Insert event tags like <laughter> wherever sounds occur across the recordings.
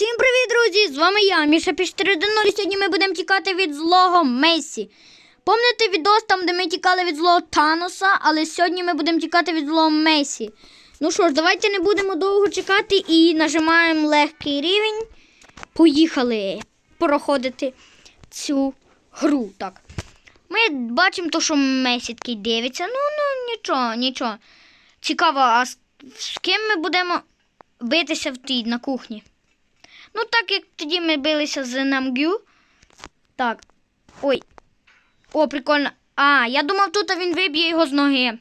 Всім привіт, друзі! З вами я, Міша Піштиридино, і сьогодні ми будемо тікати від злого Месі. Пам'ятаєте відос там, де ми тікали від злого Таноса, але сьогодні ми будемо тікати від злого Месі. Ну що ж, давайте не будемо довго чекати і нажимаємо легкий рівень. Поїхали проходити цю гру. Так. Ми бачимо, то, що Месі такий дивиться. Ну, ну, нічого, нічого. Цікаво, а з ким ми будемо битися в тій на кухні? Ну, так як тоді ми билися з Намгю. Так. Ой. О, прикольно. А, я думав, тут він виб'є його з ноги.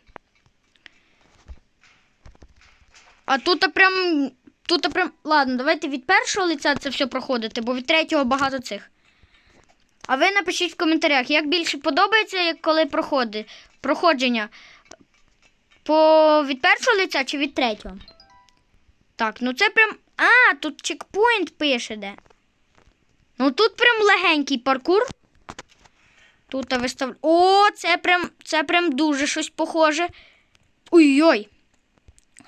А тут прям. Тут прям. Ладно, давайте від першого лиця це все проходити, бо від третього багато цих. А ви напишіть в коментарях, як більше подобається, як коли проходить проходження. По від першого лиця чи від третього? Так, ну це прям. А, тут чекпоінт пише де. Ну тут прям легенький паркур. Тут вистав. О, це прям це прям дуже щось похоже. Ой-ой.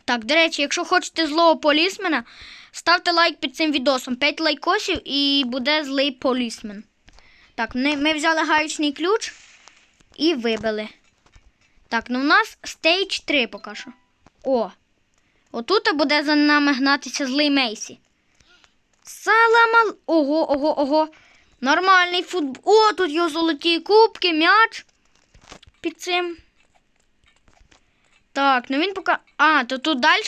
Так, до речі, якщо хочете злого полісмена, ставте лайк під цим відосом. 5 лайкосів і буде злий полісмен. Так, ми, взяли гаючний ключ і вибили. Так, ну у нас стейдж 3 поки що. О. Отут буде за нами гнатися злий Мейсі. Саламал. Ого, ого, ого. Нормальний футбол. О, тут його золоті кубки, м'яч. Під цим. Так, ну він поки. А, то тут далі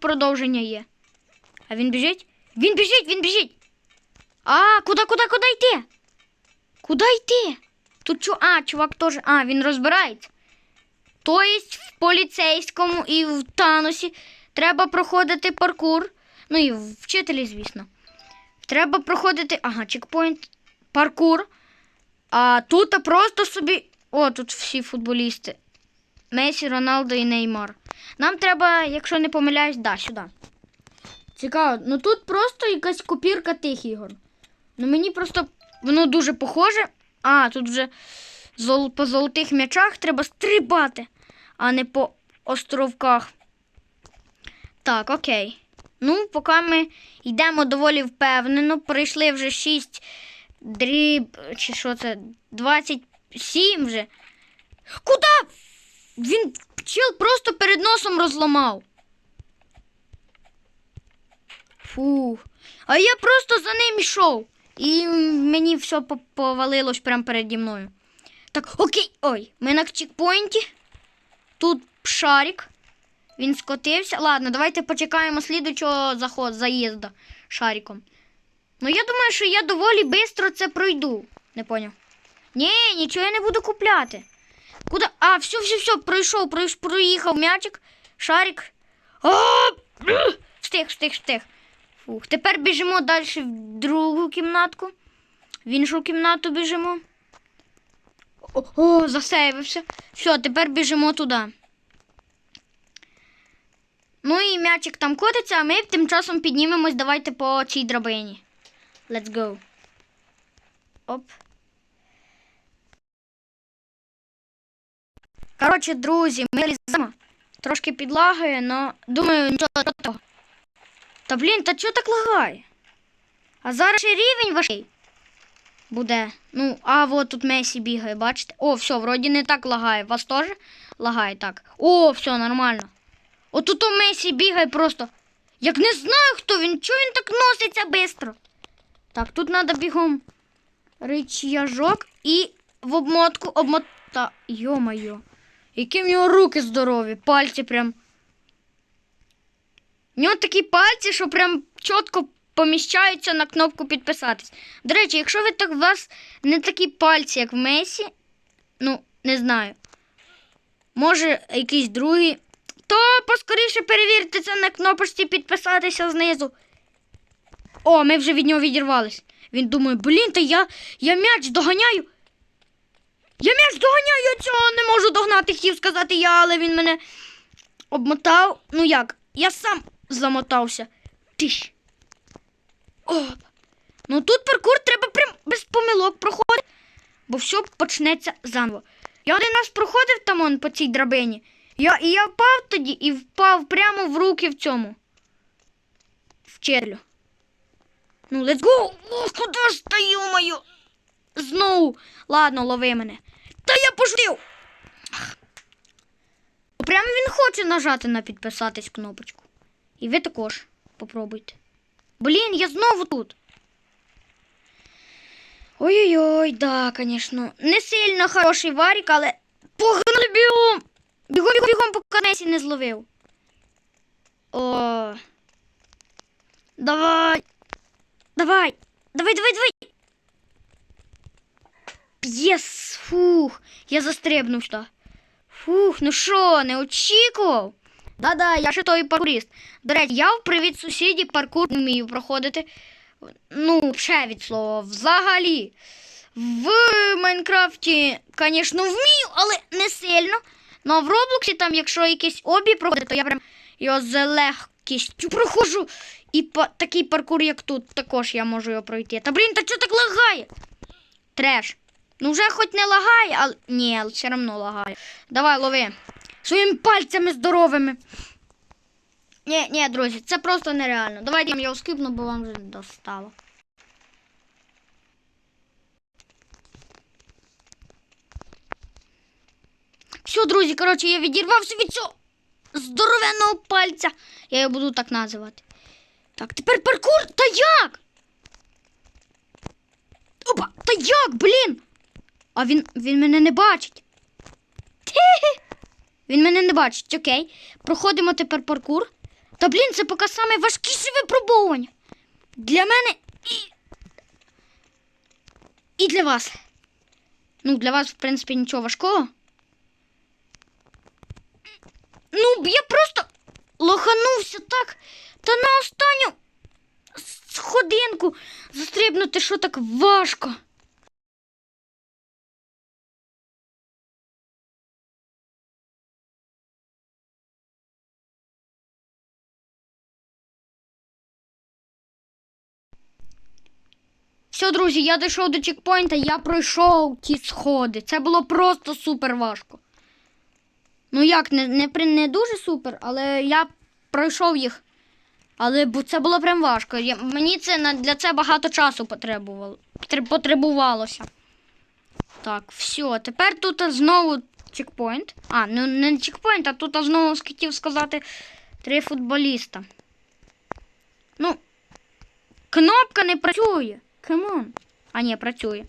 продовження є. А він біжить? Він біжить, він біжить. А, куди, куди, куди йти? Куди йти? Тут чу... А, чувак теж. А, він розбирається. Тобто в поліцейському і в Таносі треба проходити паркур. Ну і вчителі, звісно. Треба проходити. Ага, чекпоінт, паркур. А тут просто собі. О, тут всі футболісти. Месі, Роналдо і Неймар. Нам треба, якщо не помиляюсь, да, сюди. Цікаво. Ну тут просто якась копірка тих ігор. Ну мені просто воно дуже похоже. А, тут вже по золотих м'ячах треба стрибати, а не по островках. Так, окей. Ну, поки ми йдемо доволі впевнено, пройшли вже 6 дріб, чи що це, 27 вже. Куди? Він чел просто перед носом розламав. Фу. А я просто за ним йшов. І мені все повалилось прямо переді мною. Так, окей. Ой, ми на чекпоінті. Тут шарик. Він скотився. Ладно, давайте почекаємо слідучого заход, заїзду шариком. Ну, я думаю, що я доволі швидко це пройду. Не поняв. Ні, нічого я не буду купляти. Куди? А, все, все, все, пройшов, проїхав м'ячик, шарик. <clears throat> Встиг, встиг, встиг. Фух, тепер біжимо далі в другу кімнатку. В іншу кімнату біжимо. О, о засейвився. Все, тепер біжимо туди. Ну і м'ячик там котиться, а ми тим часом піднімемось давайте по цій драбині. Let's go. Оп. Коротше, друзі, ми ліземо. Трошки підлагає, но думаю, нічого того. Та блін, та чого так лагає? А зараз ще рівень важкий буде. Ну, а от тут Месі бігає, бачите? О, все, вроді не так лагає. Вас теж лагає так. О, все, нормально. От тут у Месі бігає просто. Як не знаю, хто він, чого він так носиться швидко. Так, тут треба бігом ричажок і в обмотку обмота. Йо-моє. Які в нього руки здорові, пальці прям. У нього такі пальці, що прям чітко поміщаються на кнопку підписатись. До речі, якщо ви так у вас не такі пальці, як в Месі, ну, не знаю. Може, якийсь другий, то поскоріше перевірте це на кнопочці підписатися знизу. О, ми вже від нього відірвались. Він думає, блін, та я, я м'яч доганяю. Я м'яч доганяю, я цього не можу догнати, хотів сказати я, але він мене обмотав. Ну як? Я сам замотався. Тиш. Оп. Ну тут паркур треба прям без помилок проходити, бо все почнеться заново. Я один раз проходив там он по цій драбині. Я, і я впав тоді і впав прямо в руки в цьому. Вчителю. Ну, let's go! Ох, куди ж стою мою? Знову. Ладно, лови мене. Та я пошутив! Прямо він хоче нажати на підписатись кнопочку. І ви також попробуйте. Блін, я знову тут. Ой-ой-ой, да, звісно. Не сильно хороший варік, але погнали бігом! Бігом, бігом, поки Месі не зловив. О. Давай. Давай. Давай, давай, давай. Єс, фух. Я застрибнув сюди. Фух, ну що, не очікував? Да-да, я ще той паркуріст. До речі, я в привіт сусіді паркур не вмію проходити. Ну, ще від слова, взагалі. В Майнкрафті, звісно, вмію, але не сильно. Ну а в Роблоксі, там, якщо якийсь обі проходить, то я прям його з легкістю проходжу. І па- такий паркур, як тут, також я можу його пройти. Та блін, та чого так лагає? Треш. Ну вже хоч не лагає, але. Ні, але все одно лагає. Давай, лови. Своїми пальцями здоровими. Ні, ні, друзі, це просто нереально. Давайте я його скипну, бо вам вже достало. Все, друзі, коротше, я відірвався від цього здоровенного пальця. Я його буду так називати. Так, тепер паркур. Та як? Опа, та як, блін? А він, він мене не бачить. Він мене не бачить, окей. Проходимо тепер паркур. Та блін, це поки саме важкіше випробовування. Для мене і. І для вас. Ну, для вас, в принципі, нічого важкого. Ну, я просто лоханувся так. Та на останню сходинку застрибнути, що так важко. Все, друзі, я дійшов до чекпоінта, я пройшов ті сходи. Це було просто супер важко. Ну як, не, не, не дуже супер, але я пройшов їх. Але це було прям важко. Я, мені це для це багато часу потребувало, потребувалося. Так, все. Тепер тут знову чекпоінт. А, ну не чекпоінт, а тут знову хотів сказати три футболіста. Ну, кнопка не працює. Камон. А, ні, працює.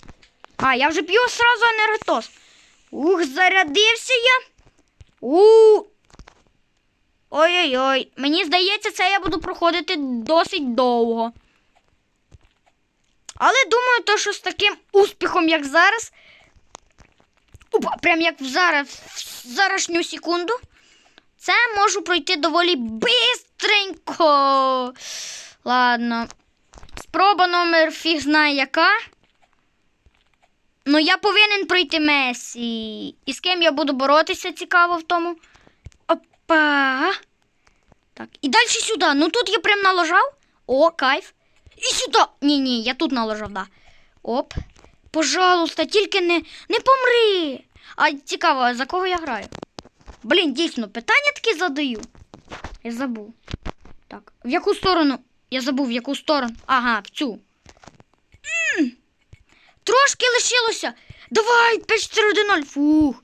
А, я вже п'ю сразу енерготоз. Ух, зарядився я. У. Ой-ой-ой. Мені здається, це я буду проходити досить довго. Але думаю, то, що з таким успіхом, як зараз. Опа, прям як в зараз, в зарашню секунду. Це можу пройти доволі бистренько. Ладно. Спроба номер фіг знає яка. Ну, я повинен пройти Месі. І з ким я буду боротися, цікаво в тому. Опа. Так, і далі сюди. Ну тут я прям налажав. О, кайф. І сюди. Ні, ні, я тут налажав, да. Оп. Пожалуйста, тільки не, не помри. А цікаво, за кого я граю? Блін, дійсно, питання такі задаю. Я забув. Так, в яку сторону? Я забув, в яку сторону. Ага, в цю. М! Трошки лишилося. Давай, 5-4-1-0. Фух.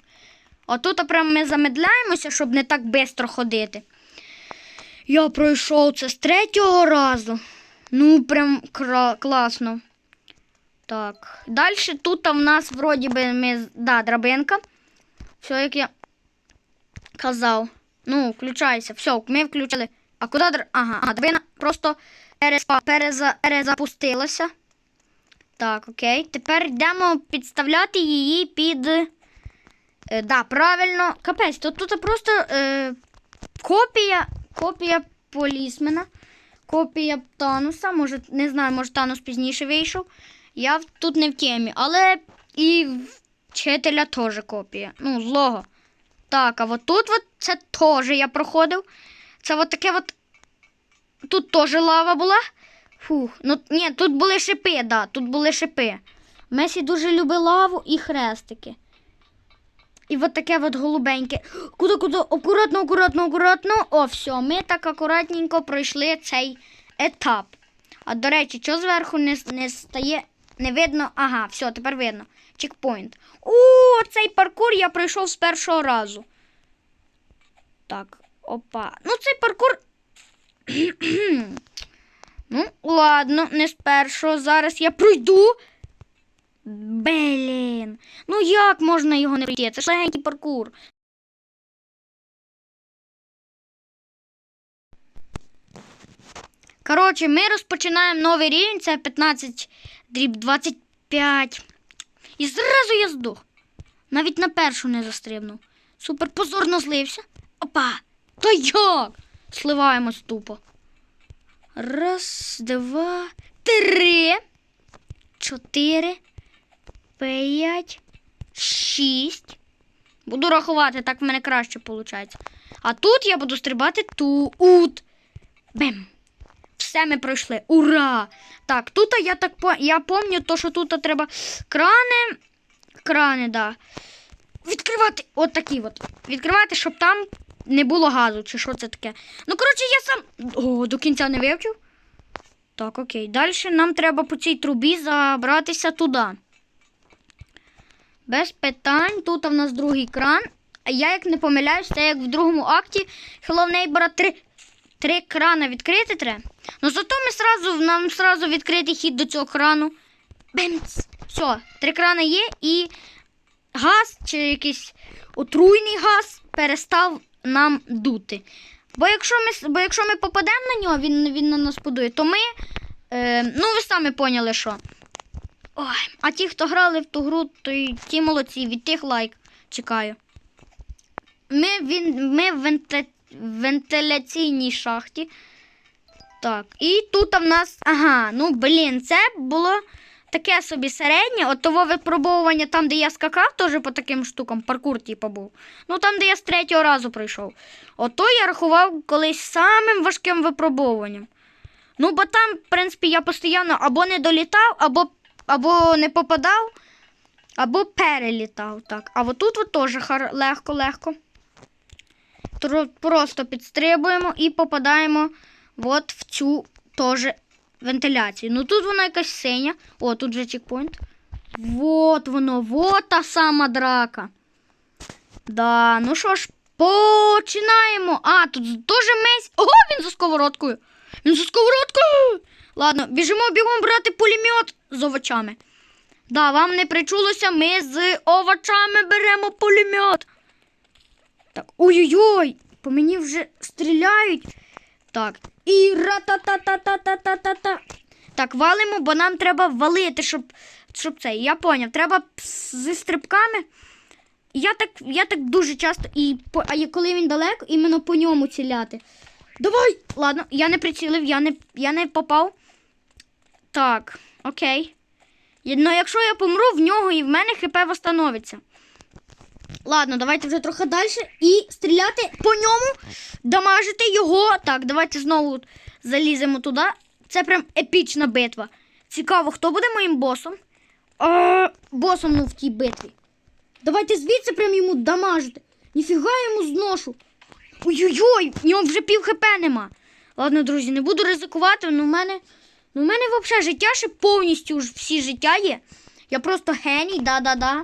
А тут ми замедляємося, щоб не так швидко ходити. Я пройшов це з третього разу. Ну, прям класно. Так. Далі тут в нас вроді би ми. Да, драбинка. Все, як я казав. Ну, включайся. Все, ми включили. А куди др... Ага, драбина просто перезапустилася. Так, окей. Тепер йдемо підставляти її під. Е, да, правильно. Капець, тут, тут просто е, копія, копія полісмена, копія Тануса. Може, не знаю, може Танус пізніше вийшов. Я тут не в темі, але і вчителя теж копія. Ну, злого. Так, а от тут от це теж я проходив. Це от таке от. Тут теж лава була. Фух. Ну, ні, тут були шипи, да, тут були шипи. Месі дуже любить лаву і хрестики. І от таке от голубеньке. Куди, куди? Акуратно, акуратно, акуратно. О, все, ми так акуратненько пройшли цей етап. А до речі, що зверху не, не стає, не видно. Ага, все, тепер видно. Чекпоінт. О, цей паркур я пройшов з першого разу. Так, опа. Ну, цей паркур. Ладно, не з першого. Зараз я пройду. Блін. Ну як можна його не пройти? Це ж легенький паркур. Коротше, ми розпочинаємо новий рівень, це 15 дріб 25. І зразу я здох. Навіть на першу не застрибнув. Супер позорно злився. Опа! Та як? Сливаємось тупо. Раз, два, три, чотири, п'ять, шість. Буду рахувати, так в мене краще виходить. А тут я буду стрибати тут. Бем. Все ми пройшли. Ура! Так, тут я так я пам'ятаю, то, що тут треба крани. Крани, да. Відкривати. От такі от. Відкривати, щоб там не було газу, чи що це таке. Ну, коротше, я сам. О, до кінця не вивчив. Так, окей. Далі нам треба по цій трубі забратися туди. Без питань. Тут в нас другий кран. Я, як не помиляюсь, це як в другому акті Hello Neighbor 3 три крана відкрити треба. Ну зато ми сразу, нам сразу відкритий хід до цього крану. Бемц. Все, три крани є і газ чи якийсь отруйний газ перестав нам дути. Бо якщо ми, бо якщо ми попадемо на нього, він, він на нас подує, то ми. Е, ну, ви самі поняли, що. Ой, а ті, хто грали в ту гру, то й ті молодці, від тих лайк чекаю. Ми, він, ми в венте- вентиляційній шахті. Так, і тут в нас. Ага, ну блін, це було таке собі середнє. От того випробовування, там, де я скакав, теж по таким штукам, паркур, типу, був. Ну там, де я з третього разу прийшов. Ото я рахував колись самим важким випробовуванням. Ну, бо там, в принципі, я постійно або не долітав, або, або не попадав, або перелітав. Так. А от тут от теж легко-легко. Просто підстрибуємо і попадаємо от в цю теж вентиляцію. Ну тут вона якась синя. О, тут же чекпоінт. Вот воно, вот та сама драка. Да, ну що ж, починаємо. А, тут теж месь. Ого, він за сковородкою. Він за сковородкою. Ладно, біжимо бігом брати пулемет з овочами. Да, вам не причулося, ми з овочами беремо пулемет. Так, ой-ой-ой, по мені вже стріляють. Так, і ра-та-та-та-та-та-та-та. Так, валимо, бо нам треба валити, щоб, щоб це. Я поняв, треба зі стрибками. Я так, я так дуже часто, і по, а коли він далеко, іменно по ньому ціляти. Давай! Ладно, я не прицілив, я не, я не попав. Так, окей. Ну, якщо я помру, в нього і в мене хп восстановиться. Ладно, давайте вже трохи далі і стріляти по ньому, дамажити його. Так, давайте знову заліземо туди. Це прям епічна битва. Цікаво, хто буде моїм босом? А, босом ну, в тій битві. Давайте звідси прям йому дамажити. Ніфіга йому зношу. Ой-ой-ой, в нього вже пів хп нема. Ладно, друзі, не буду ризикувати, ну в мене. Ну, в мене взагалі життя ще повністю всі життя є. Я просто геній, да-да-да.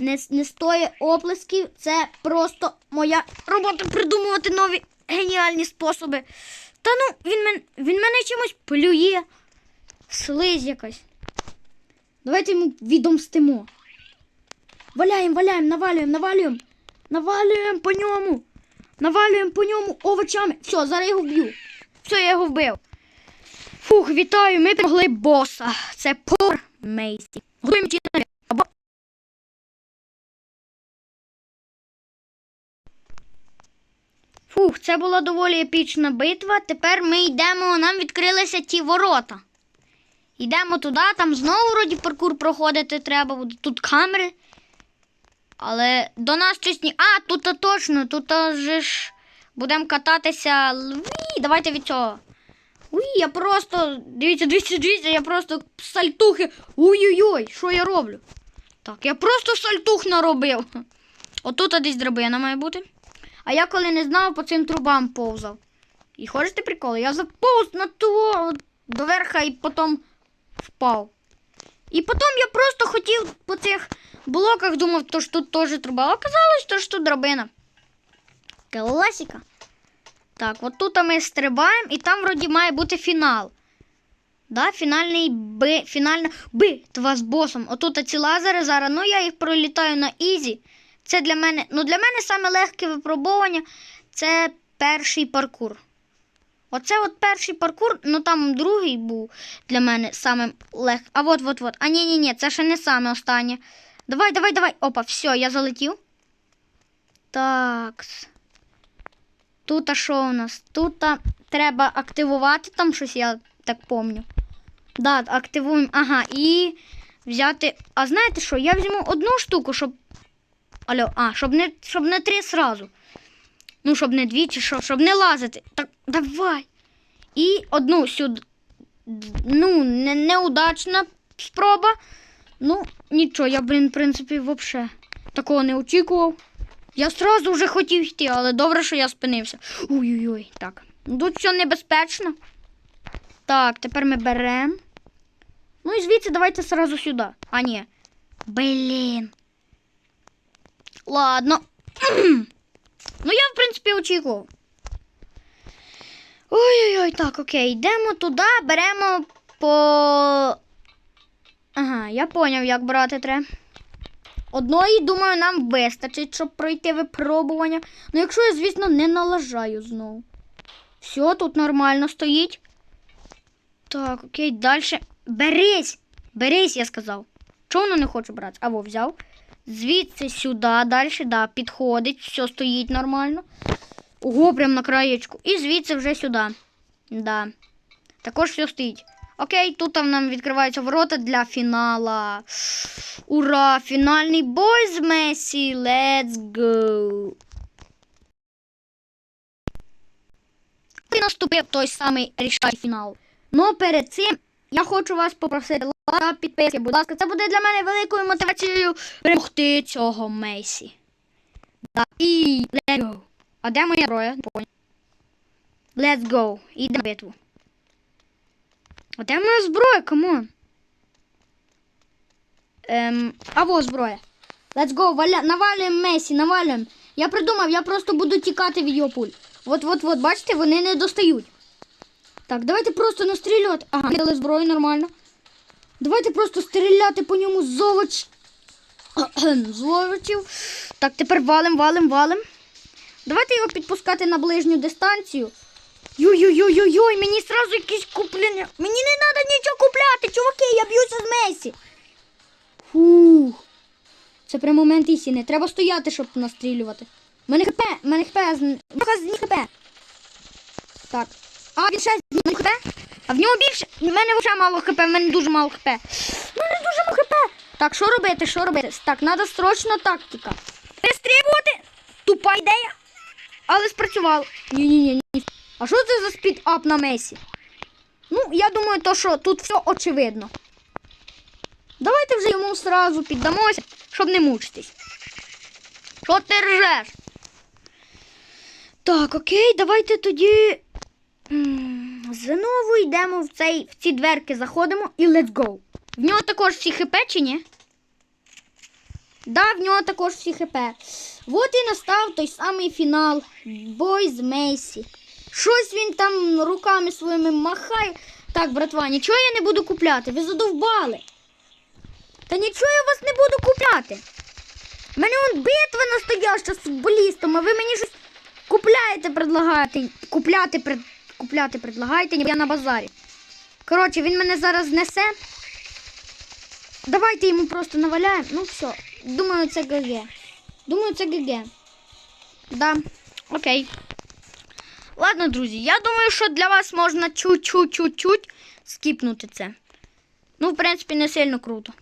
Не, не стоє оплесків. Це просто моя робота придумувати нові геніальні способи. Та ну, він, мен, він мене чимось плює. Слизь якась. Давайте йому відомстимо. Валяємо, валяємо, навалюємо, навалюємо. Навалюємо по ньому. Навалюємо по ньому овочами. Все, зараз його вб'ю. Все, я його вбив. Фух, вітаю, ми перемогли боса. Це Пор Мейсі. Готуємо ті Фух, це була доволі епічна битва. Тепер ми йдемо, нам відкрилися ті ворота. Йдемо туди, там знову вроді паркур проходити треба, буде тут камери. Але до нас щось ні. А, тут -то точно, тут ж будемо кататися. Уі, давайте від цього. Уй, я просто. Дивіться, дивіться, дивіться, я просто сальтухи. Ой-ой-ой, що я роблю? Так, я просто сальтух наробив. Отут десь драбина має бути. А я коли не знав, по цим трубам повзав. І хочете приколи? Я заповз на того до верха і потім впав. І потім я просто хотів по цих блоках думав, то ж тут теж труба. А оказалось, то ж тут драбина. Класика. Так, от тут ми стрибаємо, і там вроді має бути фінал. Да, фінальний Б, фінальна битва з босом. Отут ці лазери зараз, ну я їх пролітаю на ізі. Це для мене, ну для мене саме легке випробування це перший паркур. Оце от перший паркур, ну там другий був для мене самим лег. А от, от, от. А ні, ні, ні, це ще не саме останнє. Давай, давай, давай. Опа, все, я залетів. Так. Тут а що у нас? Тут а, треба активувати там щось, я так помню. Да, активуємо. Ага, і взяти. А знаєте що? Я візьму одну штуку, щоб. Алло, а, щоб не, щоб не три сразу. Ну, щоб не дві чи що, щоб не лазити. Так, давай. І одну сюди. Ну, не, неудачна спроба. Ну, нічого, я, блін, в принципі, взагалі такого не очікував. Я сразу вже хотів йти, але добре, що я спинився. Ой-ой-ой, так. Тут все небезпечно. Так, тепер ми беремо. Ну і звідси давайте сразу сюди. А, ні. Блін. Ладно. <clears throat> ну, я, в принципі, очікував. Ой-ой-ой, так, окей. Йдемо туди, беремо по. Ага, я поняв, як брати треба. Одної, думаю, нам вистачить, щоб пройти випробування. Ну, якщо я, звісно, не налажаю знову. Все, тут нормально стоїть. Так, окей, далі. Берись! Берись, я сказав. Чого воно не хоче брати? Або взяв. Звідси сюди, далі, да, підходить, все стоїть нормально. Ого, прям на краєчку. І звідси вже сюди. Да. Також все стоїть. Окей, тут нам відкриваються ворота для фінала. Ура! Фінальний бой з Месі. Let's go! І наступив той самий рішальний фінал. Ну, перед цим я хочу вас попросити та підписки. Будь ласка, це буде для мене великою мотивацією перемогти цього Месі. Да. І let's go. А де моя зброя? Let's go. Іде на битву. А де моя зброя? Камон? Ем, а во зброя. Let's go, валя... навалюємо Месі, навалюємо. Я придумав, я просто буду тікати від його пуль. От, от, от, бачите, вони не достають. Так, давайте просто настрілювати. Ага, дали зброю нормально. Давайте просто стріляти по ньому з овоч... <clears throat> з овочів. Так, тепер валим, валим, валим. Давайте його підпускати на ближню дистанцію. Йой-йой-йой-йой, мені сразу якісь куплення. Мені не треба нічого купляти, чуваки, я б'юся з Месі. Фух. Це прям момент істини. Треба стояти, щоб настрілювати. Мене хп, мене хп, з хп. Так. А, він ще з хп? А в нього більше. В мене вже мало хп, в мене дуже мало хп. В мене дуже мало хп. Так, що робити, що робити? Так, треба срочно тактика. Перестрибувати. Тупа ідея. Але спрацювало. Ні-ні-ні. ні. А що це за спідап на Месі? Ну, я думаю, то, що тут все очевидно. Давайте вже йому сразу піддамося, щоб не мучитись. Що ти ржеш? Так, окей, давайте тоді. Знову йдемо в, цей, в ці дверки, заходимо і let's go. В нього також всі хп чи ні? Да, в нього також всі хп. От і настав той самий фінал. Бой з Месі. Щось він там руками своїми махає. Так, братва, нічого я не буду купляти. Ви задовбали. Та нічого я вас не буду купляти. У мене вон битва настояща з футболістом, а ви мені щось купляєте, предлагаєте. Купляти, пред... купляти предлагаєте, я на базарі. Коротше, він мене зараз знесе. Давайте йому просто наваляємо. Ну все. Думаю, це ГГ. Думаю, це ГГ. Да, окей. Ладно, друзі, я думаю, що для вас можна чуть-чуть-чуть скіпнути це. Ну, в принципі, не сильно круто.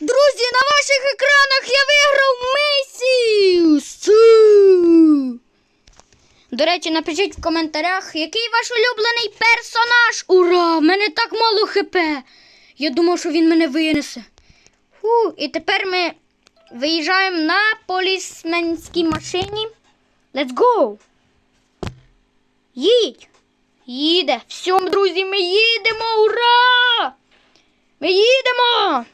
Друзі, на ваших екранах я виграв Месі! До речі, напишіть в коментарях, який ваш улюблений персонаж. Ура! В мене так мало хп. Я думав, що він мене винесе. Фу, і тепер ми виїжджаємо на полісменській машині. Let's go! Їдь! Їде. Все, друзі, ми їдемо. Ура! Ми їдемо.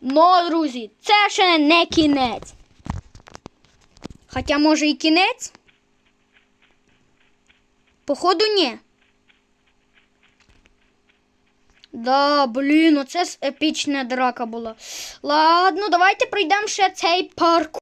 Ну, друзі, це ще не кінець. Хоча, може, і кінець? Походу, ні. Да, блін, оце с- епічна драка була. Ладно, давайте пройдемо ще цей парк.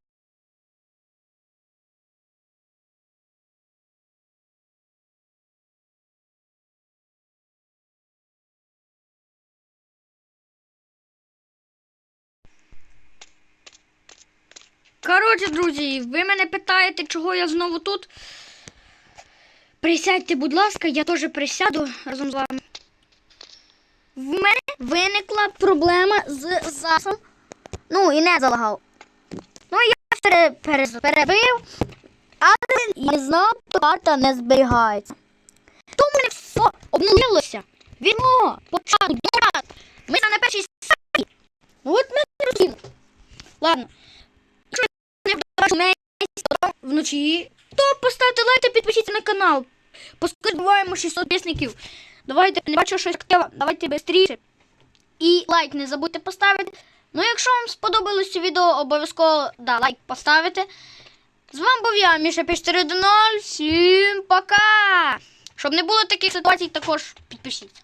Коротше, друзі, ви мене питаєте, чого я знову тут. Присядьте, будь ласка, я теж присяду разом з вами. В мене виникла проблема з засом. Ну, і не залагав. Ну, я пере, пере, перебив, але я знав, то карта не зберігається. То в мене все обнулилося. Вірно, початку, дурак. Ми на першій. Ну, От ми розуміємо. Ладно. Якщо не вдаваш місяць вночі, то поставте лайк та підпишіться на канал. Поскорбуваємо 600 підписників. Давайте, не бачу щось актива, давайте швидше. І лайк не забудьте поставити. Ну, якщо вам сподобалось це відео, обов'язково да, лайк поставити. З вами був я, Міша 540. Всім пока! Щоб не було таких ситуацій, також підпишіться.